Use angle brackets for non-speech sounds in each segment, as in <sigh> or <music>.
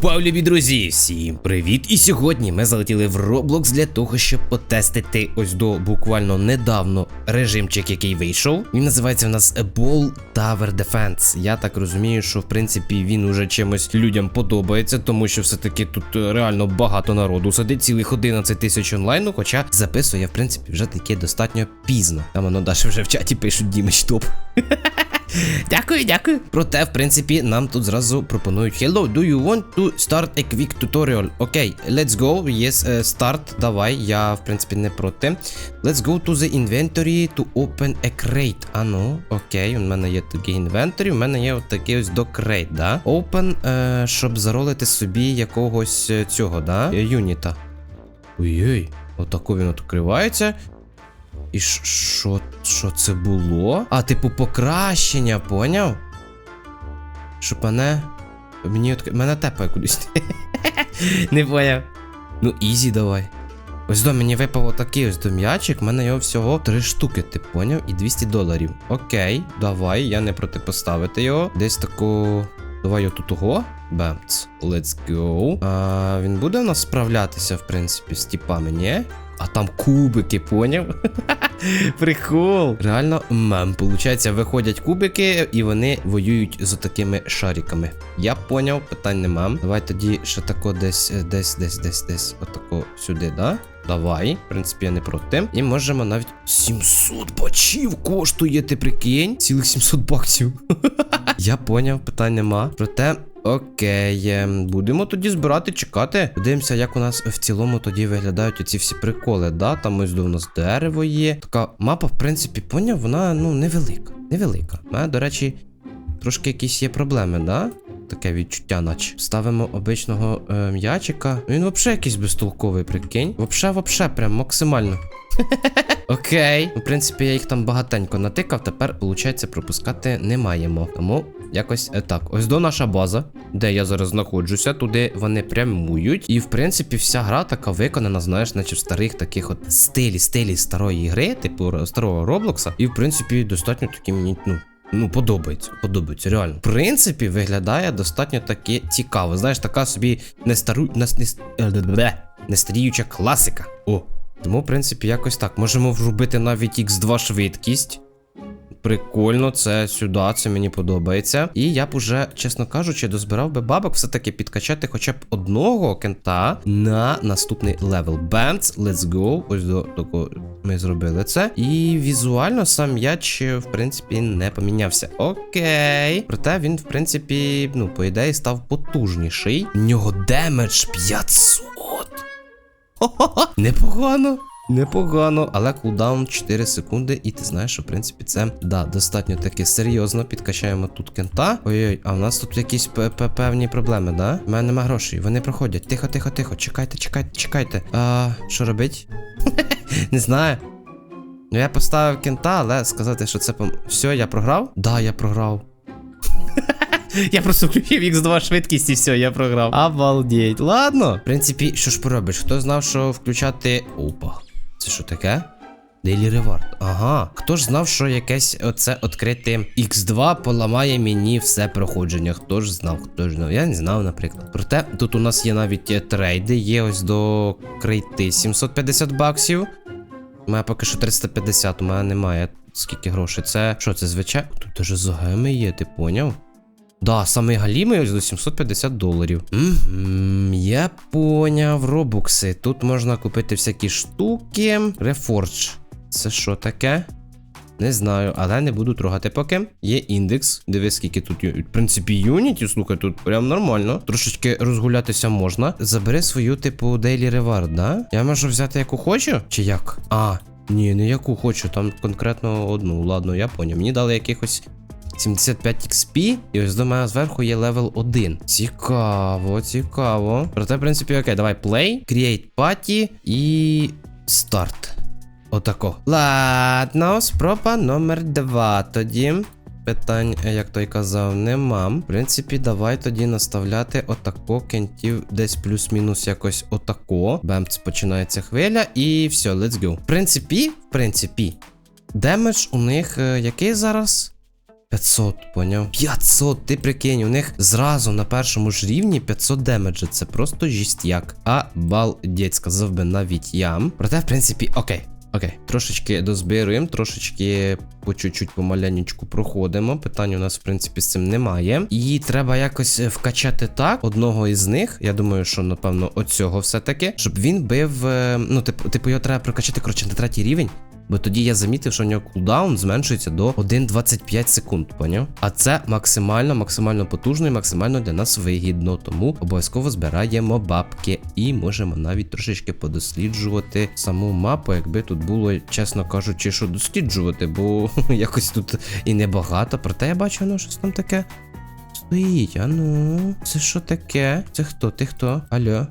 Пау, любі друзі! Всім привіт! І сьогодні ми залетіли в Roblox для того, щоб потестити ось до буквально недавно режимчик, який вийшов. Він називається в нас Ball Tower Defense. Я так розумію, що в принципі він уже чимось людям подобається, тому що все-таки тут е, реально багато народу сидить, цілих 11 тисяч онлайну, хоча записує, в принципі, вже таке достатньо пізно. Там воно далі вже в чаті пишуть Дімич топ. <laughs> Дякую, дякую. Проте, в принципі, нам тут зразу пропонують Hello, do you want to start a quick tutorial? Окей, let's go. Yes, е, start. Давай, я, в принципі, не проти. Let's go to the inventory to open a crate. А ну, окей, у мене є такий інвентарі, у мене є отакий ось до crate, да? Open, е, щоб заролити собі якогось е, цього, да? Е, Юніта. Ой-ой, отако він відкривається. І що що це було? А, типу, покращення, поняв? Щоб мене. Мені от... мене тепає кудись. <laughs> Не поняв. Ну, ізі давай. Ось до мені випав отакий ось до м'ячик, в мене його всього три штуки, ти поняв? І 200 доларів. Окей, давай, я не проти поставити його. Десь таку. Давай отут ого. Бемц. Let's go. А, він буде в нас справлятися, в принципі, з тіпами, ні? А там кубики, поняв? <laughs> Прикол. Реально мем. Получається, виходять кубики, і вони воюють з такими шариками. Я поняв, питань нема. Давай тоді ще тако десь, е, десь, десь, десь, десь. Отако сюди, да? Давай, в принципі, я не проти. І можемо навіть 700 бачів коштує, ти прикинь? Цілих 700 баксів. <laughs> Я поняв, питань нема. Проте. Окей, ем, будемо тоді збирати, чекати. Подивимося, як у нас в цілому тоді виглядають оці всі приколи. Да? Там ось до у нас дерево є. Така мапа, в принципі, поняв, вона ну невелика. Невелика. Мене, до речі, трошки якісь є проблеми, да? Таке відчуття, наче. Ставимо обичного е, м'ячика. Він взагалі якийсь безтолковий, прикинь. Вообще, вообще, прям максимально. <laughs> Окей. В принципі, я їх там багатенько натикав, тепер, виходить, пропускати не маємо. Тому якось е, так. Ось до наша база, де я зараз знаходжуся, туди вони прямують. І в принципі, вся гра така виконана, знаєш, наче в старих таких от стилі, стилі старої гри, типу старого Роблокса. І в принципі, достатньо такі мені, ну. Ну, подобається, подобається, реально. В принципі, виглядає достатньо таки цікаво. Знаєш, така собі не стару. Не, не, не старіюча класика. О. Тому, в принципі, якось так. Можемо врубити навіть X2 швидкість. Прикольно, це сюди, це мені подобається. І я б уже, чесно кажучи, дозбирав би бабок все-таки підкачати хоча б одного кента на наступний левел. Бемц, let's go. Ось до такого ми зробили це. І візуально сам м'яч, в принципі, не помінявся. Окей. Проте він, в принципі, ну, по ідеї, став потужніший. В нього демедж 500. Хо-хо-хо. <laughs> Непогано. Непогано, але кулдаун 4 секунди, і ти знаєш, що в принципі це да, достатньо таки серйозно. Підкачаємо тут кента. Ой-ой, а в нас тут якісь певні проблеми, да? У мене нема грошей, вони проходять. Тихо, тихо, тихо. Чекайте, чекайте, чекайте. А що робить? <laughs> Не знаю. Ну я поставив кента, але сказати, що це пом... Все, я програв? Да, я програв. <laughs> Я просто включив X2 швидкість і все, я програв. Обалдеть. Ладно. В принципі, що ж поробиш? Хто знав, що включати. Опа. Це що таке? Daily Reward. Ага. Хто ж знав, що якесь оце відкрите X2 поламає мені все проходження? Хто ж знав, хто ж знав? Я не знав, наприклад. Проте тут у нас є навіть е, трейди, є ось до крейти 750 баксів. У мене поки що 350, у мене немає. Скільки грошей? Це що це звичайно? Тут даже загеми є, ти поняв? Да, саме галімий ось до 750 доларів. Мгм, я поняв, робукси. Тут можна купити всякі штуки. Reforge. Це що таке? Не знаю, але не буду трогати поки. Є індекс. Дивись, скільки тут. В принципі, юніті, слухай, тут прям нормально. Трошечки розгулятися можна. Забери свою, типу, Daily Reward, да? Я можу взяти яку хочу? Чи як? А, ні, не яку хочу, там конкретно одну. Ладно, я поняв. Мені дали якихось 75 XP, і ось до мене зверху є левел 1. Цікаво, цікаво. Проте, в принципі, окей, давай play, create party і старт. Отако. Ладно, спроба номер 2 тоді. Питань, е, як той казав, нема. В принципі, давай тоді наставляти отако кентів десь плюс-мінус якось отако. Бемц, починається хвиля, і все, let's go. В принципі, в принципі, демедж у них е, який зараз? 500, поняв? 500, ти прикинь, у них зразу на першому ж рівні 500 демеджа. Це просто жістяк. Обалдеть, сказав би навіть ям. Проте, в принципі, окей. Окей, трошечки дозбируємо, трошечки по чуть-чуть помалянечку проходимо. Питань у нас, в принципі, з цим немає. І треба якось е, вкачати так одного із них. Я думаю, що напевно оцього все-таки, щоб він бив. е, Ну, типу, типу, його треба прокачати, коротше, на третій рівень. Бо тоді я замітив, що у нього кулдаун зменшується до 1,25 секунд, поняв? А це максимально, максимально потужно і максимально для нас вигідно. Тому обов'язково збираємо бабки і можемо навіть трошечки подосліджувати саму мапу, якби тут було, чесно кажучи, що досліджувати, бо <laughs> якось тут і небагато. Проте я бачу, воно щось там таке стоїть. А ну, це що таке? Це хто? Ти хто? Алло?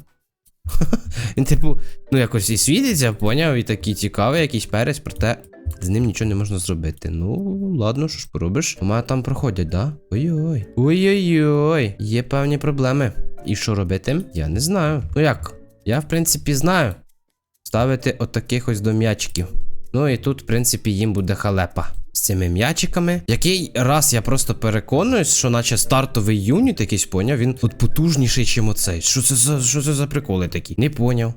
<laughs> Типу, ну якось і світиться, поняв, і такий цікавий якийсь перець, проте з ним нічого не можна зробити. Ну, ладно, що ж поробиш? У мене там проходять, да? Ой-ой. Ой-ой-ой. Є певні проблеми. І що робити? Я не знаю. Ну як? Я, в принципі, знаю. Ставити от таких ось до м'ячиків. Ну і тут, в принципі, їм буде халепа з цими м'ячиками. Який раз я просто переконуюсь, що наче стартовий юніт якийсь поняв, він от потужніший, чим оцей. Що це за що це за приколи такі? Не поняв.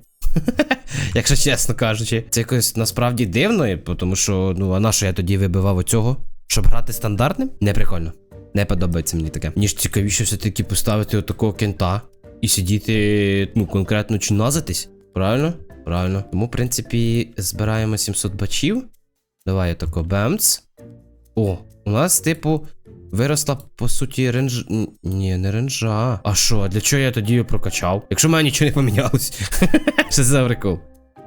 <laughs> Якщо чесно кажучи, це якось насправді дивно, тому що, ну, а на що я тоді вибивав оцього? Щоб грати стандартним? Не прикольно. Не подобається мені таке. Ніж цікавіше все-таки поставити отакого кента і сидіти, ну, конкретно чиназитись. Правильно? Правильно. Тому, в принципі, збираємо 700 бачів. Давай отако бемц. О, у нас, типу, виросла, по суті, ренж. Ні, не ренжа. А що, а для чого я тоді її прокачав? Якщо в мене нічого не помінялось. <laughs> Що за прикол?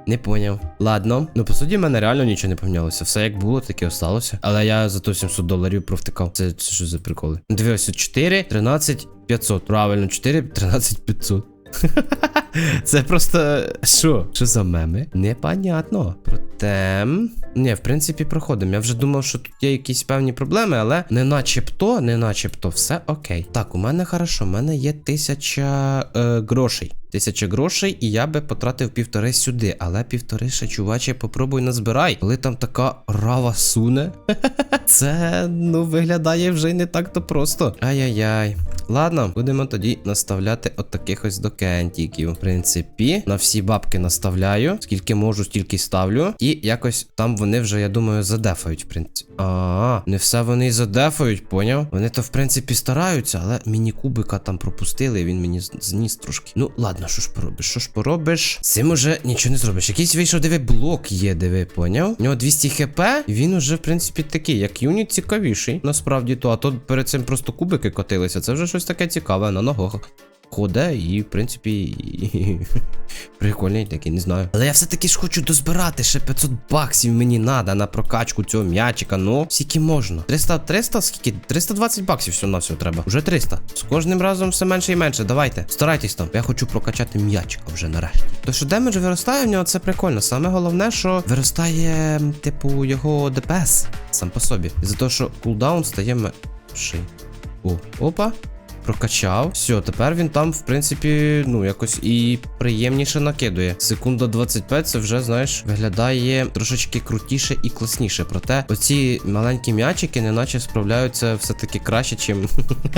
Не поняв. Ладно. Ну, по суті, в мене реально нічого не помінялося. Все як було, так і осталося. Але я за то 700 доларів провтикав. Це, це що за приколи? Дивився 4, 13, 500. Правильно, 4, 13, 500. <laughs> Це просто що? Що за меми? Непонятно. Проте. Ні, в принципі, проходимо. Я вже думав, що тут є якісь певні проблеми, але не начебто, не начебто, все окей. Так, у мене хорошо, у мене є тисяча е, грошей. Тисяча грошей, і я би потратив півтори сюди. Але півтори ще, чуваче, попробуй назбирай. Коли там така рава суне. <laughs> Це ну виглядає вже не так то просто. Ай-яй-яй. Ладно, будемо тоді наставляти от таких ось докентиків. В принципі, на всі бабки наставляю. Скільки можу, стільки ставлю. І якось там вони вже, я думаю, задефають, в принципі. А, не все вони і задефають, поняв? Вони то, в принципі, стараються, але міні-кубика там пропустили, і він мені зніс трошки. Ну, ладно, що ж поробиш? Що ж поробиш? Цим уже нічого не зробиш. Якийсь вийшов, диви, блок є, диви, поняв? У нього 200 хп, і він уже, в принципі, такий, як юніт цікавіший. Насправді то, а то перед цим просто кубики котилися. Це вже щось таке цікаве на ногах. Ходе і, в принципі, <laughs> прикольний такий, не знаю. Але я все-таки ж хочу дозбирати ще 500 баксів мені надо на прокачку цього м'ячика. Ну, скільки можна. 300, 300, скільки? 320 баксів все на все треба. Вже 300. З кожним разом все менше і менше. Давайте, старайтесь там. Я хочу прокачати м'ячика вже нарешті. То що демедж виростає в нього, це прикольно. Саме головне, що виростає, типу, його ДПС сам по собі. І за те, що кулдаун стає менший. О, опа. Прокачав. Все, тепер він там, в принципі, ну, якось і приємніше накидує. Секунда 25 це вже, знаєш, виглядає трошечки крутіше і класніше. Проте оці маленькі м'ячики, неначе справляються все-таки краще, чим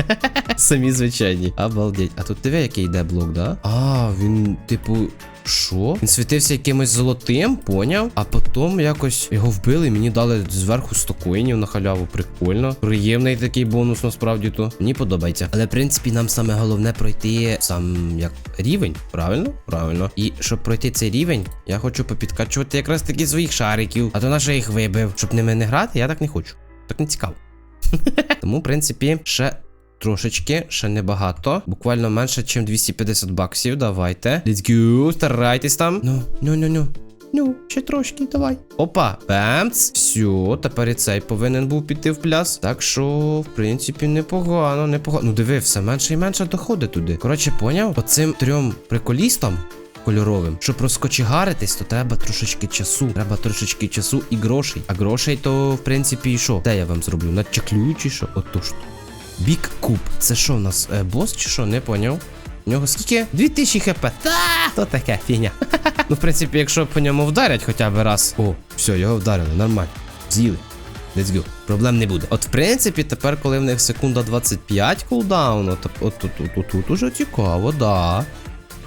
<laughs> самі звичайні. Обалдеть. А тут диви, який йде блок, да? А, він, типу. Що? Він світився якимось золотим, поняв? А потім якось його вбили, мені дали зверху 100 коїнів на халяву. Прикольно. Приємний такий бонус, насправді то. Мені подобається. Але в принципі нам саме головне пройти сам як рівень. Правильно? Правильно. І щоб пройти цей рівень, я хочу попідкачувати якраз таки своїх шариків. А то на що я їх вибив. Щоб ними не грати, я так не хочу. Так не цікаво. <laughs> Тому, в принципі, ще Трошечки, ще небагато. Буквально менше, ніж 250 баксів. Давайте. Let's go, старайтесь там. Ну, ну, ну, ну. Ну, ще трошки, давай. Опа, бемц. Все, тепер і цей повинен був піти в пляс. Так що, в принципі, непогано, непогано. Ну, диви, все менше і менше доходить туди. Коротше, поняв? Оцим трьом приколістам. Кольоровим, щоб розкочегаритись, то треба трошечки часу. Треба трошечки часу і грошей. А грошей то, в принципі, і що? Де я вам зроблю? Начеклюю чи що? Ото ж. Бік Куб. Це що у нас? Е, бос чи що? Не поняв. У нього скільки? 2000 хп. Та, то таке фігня. <laughs> ну, в принципі, якщо по ньому вдарять хоча б раз. О, все, його вдарили, нормально. З'їли. let's go. Проблем не буде. От в принципі, тепер, коли в них секунда 25 кулдауну, то от тут, тут, тут, тут уже цікаво, да.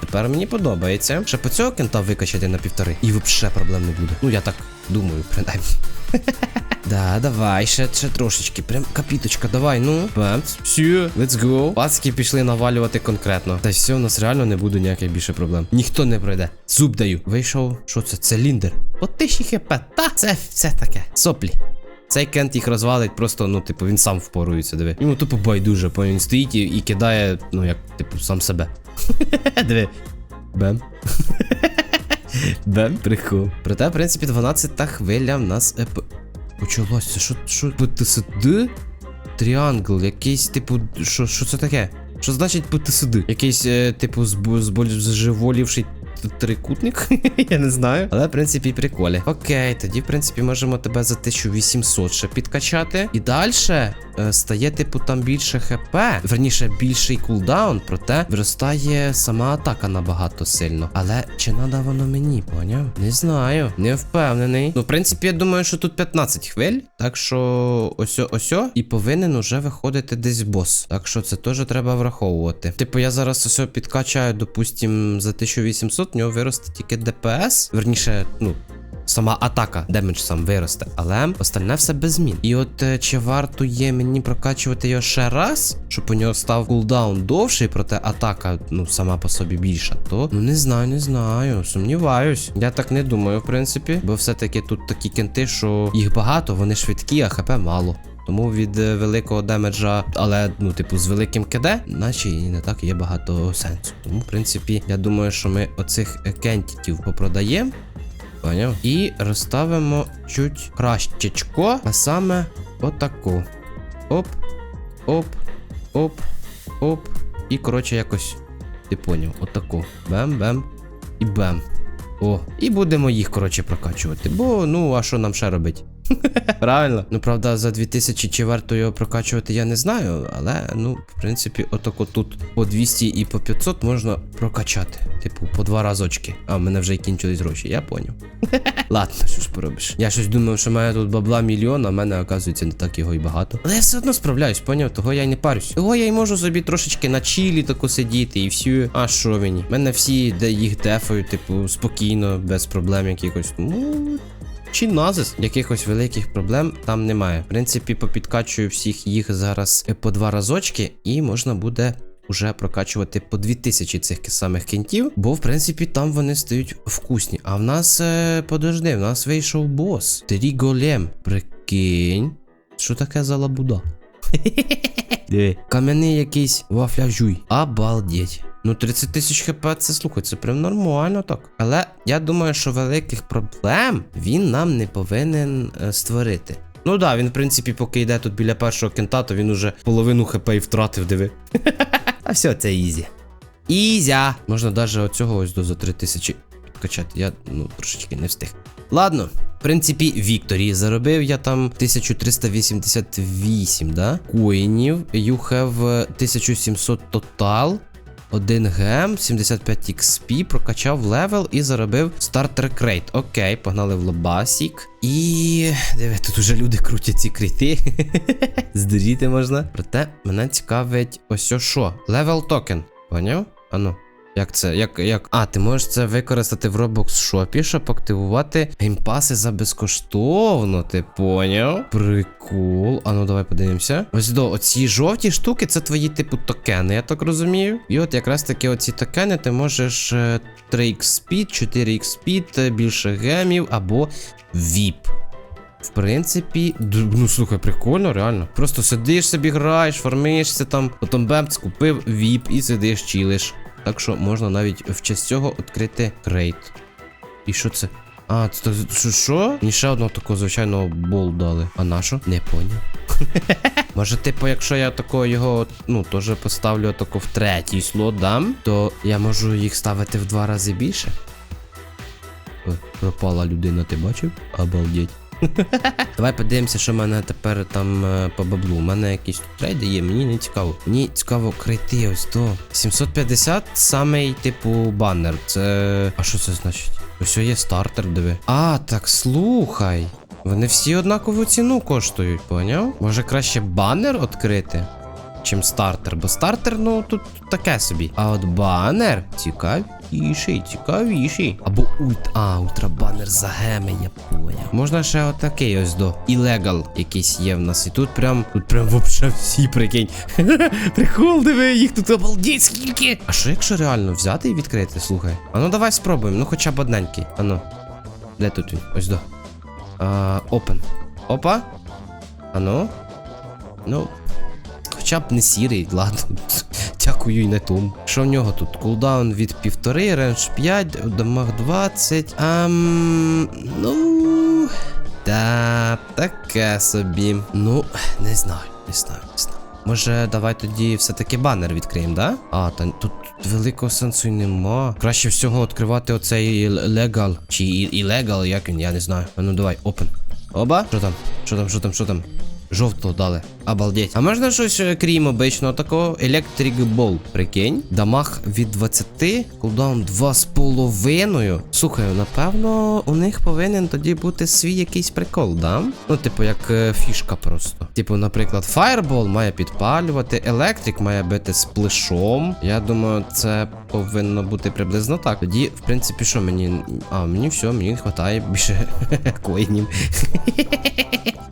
Тепер мені подобається. Ще по цього кента викачати на півтори. І взагалі проблем не буде. Ну я так думаю, принаймні. <laughs> Да, давай, ще, ще трошечки. Прям капіточка, давай, ну. Бемц. Все, let's go. Пацки пішли навалювати конкретно. Та все, у нас реально не буде ніяких більше проблем. Ніхто не пройде. Зуб даю. Вийшов. Що це? Циліндр. От тисячі хп. Та, це все таке. Соплі. Цей кент їх розвалить, просто, ну, типу, він сам впорується, диви. Йому тупо байдуже, бо він стоїть і, і кидає, ну, як, типу, сам себе. <laughs> Диви. Бем. <laughs> Бем, прикол. Проте, в принципі, 12-та хвиля в нас е, почалося. Що, що, ПТСД? Тріангл, якийсь, типу, що, що це таке? Що значить ПТСД? Якийсь, е, типу, збо- зболь- зживолівший т- трикутник? <laughs> Я не знаю. Але, в принципі, приколі. Окей, тоді, в принципі, можемо тебе за 1800 ще підкачати. І далі е, стає, типу, там більше ХП. Верніше, більший кулдаун, проте виростає сама атака набагато сильно. Але чи надо воно мені, поняв? Не знаю, не впевнений. Ну, в принципі, я думаю, що тут 15 хвиль. Так що осьо, осьо, і повинен уже виходити десь бос. Так що це теж треба враховувати. Типу, я зараз осьо підкачаю, допустим, за 1800, в нього виросте тільки ДПС. Верніше, ну. Сама атака, демедж сам виросте, але остальне все без змін. І от е, чи варто є мені прокачувати його ще раз, щоб у нього став кулдаун довший, проте атака, ну, сама по собі більша, то ну не знаю, не знаю. Сумніваюсь. Я так не думаю, в принципі. Бо все-таки тут такі кенти, що їх багато, вони швидкі, а хп мало. Тому від е, великого демеджа, але ну, типу, з великим КД, наче і не так є багато сенсу. Тому, в принципі, я думаю, що ми оцих е, кентів попродаємо. Поняв? І розставимо чуть кращечко, а саме отаку. Оп, оп, оп, оп. І, коротше, якось ти поняв, отаку. Бем-бем і бем. О, і будемо їх, коротше, прокачувати. Бо, ну, а що нам ще робити? <laughs> Правильно. Ну, правда, за 2000 чи варто його прокачувати, я не знаю. Але, ну, в принципі, отако тут по 200 і по 500 можна прокачати. Типу, по два разочки. А, в мене вже й кінчились гроші, я поняв. <laughs> Ладно, що ж поробиш. Я щось думав, що має тут бабла мільйон, а в мене, оказується, не так його і багато. Але я все одно справляюсь, поняв? Того я й не парюсь. Того я й можу собі трошечки на чілі тако сидіти і все. А що мені? У мене всі де їх дефають, типу, спокійно, без проблем якихось. Ну. Чи назис якихось великих проблем там немає. В принципі, попідкачую всіх їх зараз е, по два разочки, і можна буде уже прокачувати по 2000 цих самих кінтів, бо в принципі там вони стають вкусні. А в нас, е, подожди, в нас вийшов бос. Тріголем. Прикинь. Що таке за лабуда? <laughs> Кам'яний якийсь вафляжуй. Обалдеть. Ну, 30 тисяч хп, це слухай, це прям нормально так. Але я думаю, що великих проблем він нам не повинен е, створити. Ну да, він, в принципі, поки йде тут біля першого кента, то він уже половину хп і втратив, диви. <laughs> А все, це ізі. Ізя! Можна навіть оцього ось до за 3000 підкачати. Я, ну, трошечки не встиг. Ладно. В принципі, Вікторі заробив я там 1388, да? Коїнів. You have 1700 тотал. 1 гем, 75 XP, прокачав левел і заробив стартер крейт. Окей, погнали в лобасік. І. Диви, тут уже люди крутять ці крейти. Здуріти <laughs> можна. Проте мене цікавить ось що. Левел токен. Поняв? Ану. Як це? Як, як? А, ти можеш це використати в Roblox шопі, щоб активувати геймпаси за безкоштовно, ти поняв? Прикол. А ну давай подивимося. Ось до оці жовті штуки це твої, типу, токени, я так розумію. І от якраз таки оці токени ти можеш е, 3x speed, 4x speed, е, більше гемів або VIP. В принципі, ну слухай, прикольно, реально. Просто сидиш собі, граєш, фармишся там, потім бемц, купив VIP і сидиш, чилиш. Так що можна навіть в честь цього відкрити крейт. І що це? А, це що? що? Мені ще одного такого звичайного бол дали. А на що? Не поняв. <laughs> Може, типу, якщо я такого його, ну, теж поставлю тако в третій слот дам, то я можу їх ставити в два рази більше. Пропала людина, ти бачив? Обалдеть. <laughs> Давай подивимося, що в мене тепер там е, по баблу. У мене якісь трейди є, мені не цікаво. Мені цікаво крити ось то. 750 самий, типу, баннер. Це. А що це значить? Ось є стартер, диви. А, так слухай. Вони всі однакову ціну коштують, поняв? Може краще банер відкрити? Чим стартер, бо стартер, ну тут таке собі. А от банер цікавіший, цікавіший. Або ульт. А, ультрабанер за геми, я поняв. Можна ще отакий ось до. Ілегал якийсь є в нас. І тут прям, тут прям вообще всі прикинь. <laughs> Прикол, диви, їх тут обалдіть скільки. А що якщо реально взяти і відкрити, слухай? А ну давай спробуємо, ну хоча б одненький. А ну. Де тут він? Ось до. А, open. Опа. А ну. Ну. Хоча б не сірий, ладно. <laughs> Дякую і не тому. Що в нього тут? Кулдаун від півтори, рендж 5, дамаг 20. Ам. Ну. Та, таке собі. Ну, не знаю, не знаю, не знаю. Може, давай тоді все-таки банер відкриємо, да? А, та тут великого сенсу й нема. Краще всього відкривати оцей легал. Чи ілегал, як він, я не знаю. А ну давай, open. Оба? Що там? Що там, що там, що там? Жовтого дали. Обалдеть. А можна щось е, крім обичного такого? Electric Ball, прикинь. Дамаг від 20, кулдаун 2,5. Слухай, напевно, у них повинен тоді бути свій якийсь прикол, да? Ну, типу, як е, фішка просто. Типу, наприклад, Fireball має підпалювати, Electric має бити сплешом. Я думаю, це повинно бути приблизно так. Тоді, в принципі, що мені. А, мені все, мені вистачає більше <laughs> коїнів. <laughs>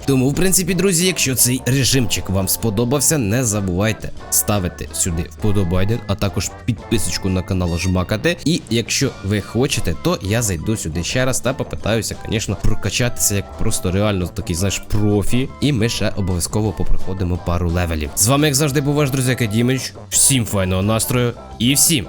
Тому, в принципі, якщо цей режимчик вам сподобався, не забувайте ставити сюди вподобайден, а також підписочку на канал жмакати. І якщо ви хочете, то я зайду сюди ще раз та попитаюся, звісно, прокачатися як просто реально такий, знаєш, профі. І ми ще обов'язково попроходимо пару левелів. З вами, як завжди, був ваш друзяка Дімич. Всім файного настрою і всім